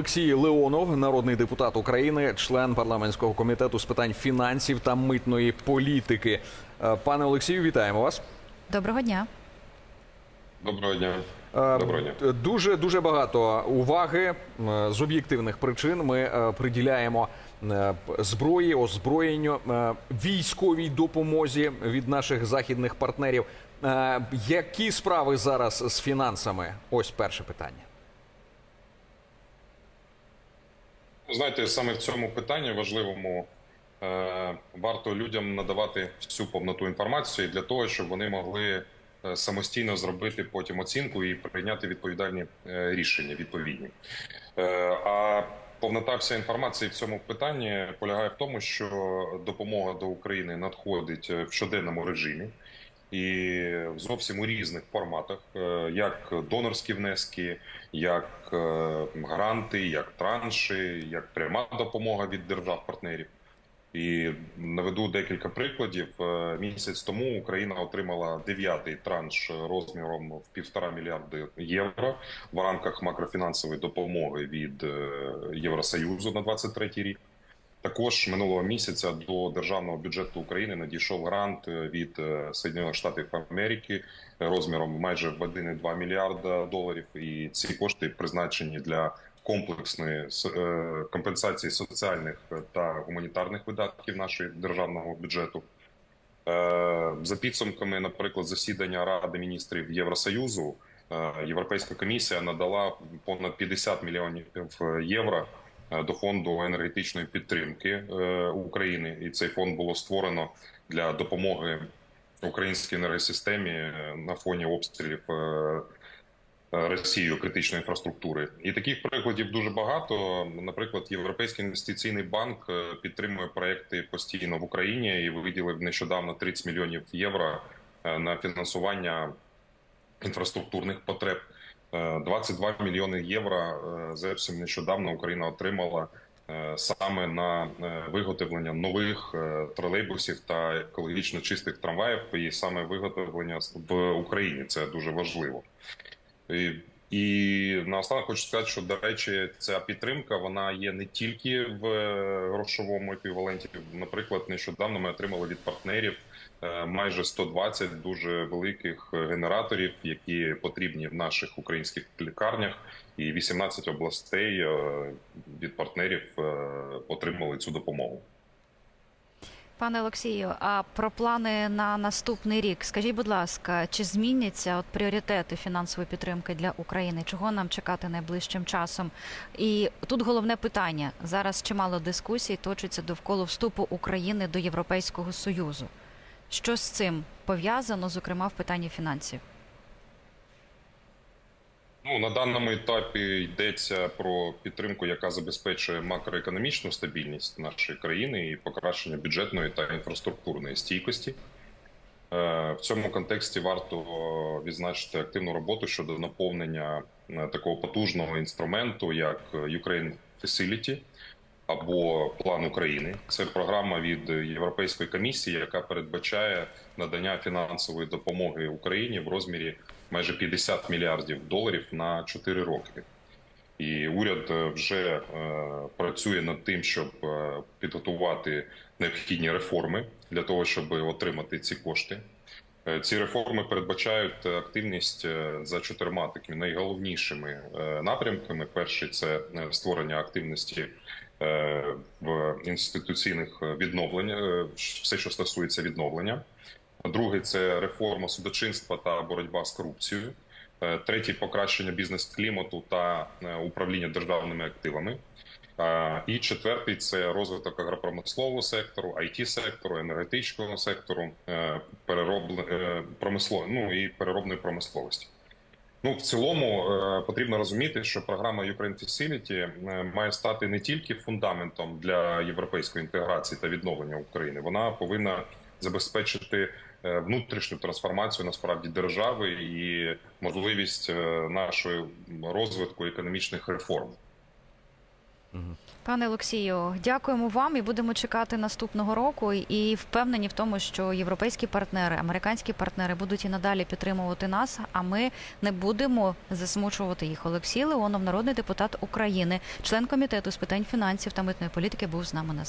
Олексій Леонов, народний депутат України, член парламентського комітету з питань фінансів та митної політики. Е, Пане Олексію, вітаємо вас. Доброго дня. Доброго дня. Е, Доброго дня. Дуже дуже багато уваги е, з об'єктивних причин. Ми приділяємо зброї, озброєнню, військовій допомозі від наших західних партнерів. Які справи зараз з фінансами? Ось перше питання. Знаєте, саме в цьому питанні важливому е, варто людям надавати всю повноту інформації для того, щоб вони могли е, самостійно зробити потім оцінку і прийняти відповідальні е, рішення відповідні. А повнота вся інформації в цьому питанні полягає в тому, що допомога до України надходить в щоденному режимі. І зовсім у різних форматах, е, як донорські внески, як е, гранти, як транші, як пряма допомога від держав-партнерів. І наведу декілька прикладів. Е, Місяць тому Україна отримала дев'ятий транш розміром в півтора мільярди євро в рамках макрофінансової допомоги від Євросоюзу на 23 рік. Також минулого місяця до державного бюджету України надійшов грант від е, Сполучених Штатів Америки розміром майже в 1,2 мільярда доларів. І ці кошти призначені для комплексної е, компенсації соціальних та гуманітарних видатків нашого державного бюджету. Е, За підсумками, наприклад, засідання Ради міністрів Євросоюзу, е, Європейська комісія надала понад 50 мільйонів євро е, до фонду енергетичної підтримки е, України, і цей фонд було створено для допомоги українській енергосистемі е, на фоні обстрілів е, Росією критичної інфраструктури. І таких прикладів дуже багато. Наприклад, Європейський інвестиційний банк е, підтримує проекти постійно в Україні і виділив нещодавно 30 мільйонів євро е, на фінансування інфраструктурних потреб. Е, 22 мільйони євро е, зовсім нещодавно Україна отримала е, саме на е, виготовлення нових е, тролейбусів та екологічно чистих трамваїв, і саме виготовлення в Україні це дуже важливо. І, і наостанок хочу сказати, що до речі, ця підтримка вона є не тільки в е, грошовому еквіваленті. Наприклад, нещодавно ми отримали від партнерів е, майже 120 дуже великих генераторів, які потрібні в наших українських лікарнях, і 18 областей е, від партнерів отримали цю допомогу. Пане Олексію, а про плани на наступний рік, скажіть, будь ласка, чи зміняться от пріоритети фінансової підтримки для України? Чого нам чекати найближчим часом? І тут головне питання зараз. Чимало дискусій точиться довкола вступу України до Європейського союзу. Що з цим пов'язано, зокрема в питанні фінансів? Ну на даному етапі йдеться про підтримку, яка забезпечує макроекономічну стабільність нашої країни і покращення бюджетної та інфраструктурної стійкості. Е, В цьому контексті варто відзначити активну роботу щодо наповнення е, такого потужного інструменту, як Ukraine Facility або План України. Це програма від Європейської комісії, яка передбачає надання фінансової допомоги Україні в розмірі майже 50 мільярдів доларів на 4 роки. І уряд е, вже е, працює над тим, щоб е, підготувати необхідні реформи для того, щоб отримати ці кошти. Е, Ці реформи передбачають активність е, за чотирма такими найголовнішими е, напрямками. Перший це е, створення активності е, в інституційних відновлення, е, все, що стосується відновлення. Другий це реформа судочинства та боротьба з корупцією. Е, Третій покращення бізнес-клімату та е, управління державними активами. І четвертий це розвиток агропромислового сектору, it сектору, енергетичного сектору, е, переробле промисло... ну, і переробної промисловості. Ну, в цілому е, потрібно розуміти, що програма Ukraine Facility е, має стати не тільки фундаментом для європейської інтеграції та відновлення України, вона повинна забезпечити внутрішню трансформацію насправді держави і можливість нашої розвитку економічних реформ. Пане Олексію, дякуємо вам і будемо чекати наступного року. І впевнені в тому, що європейські партнери, американські партнери будуть і надалі підтримувати нас. А ми не будемо засмучувати їх. Олексій Леонов, народний депутат України, член комітету з питань фінансів та митної політики, був з нами на зв'язку.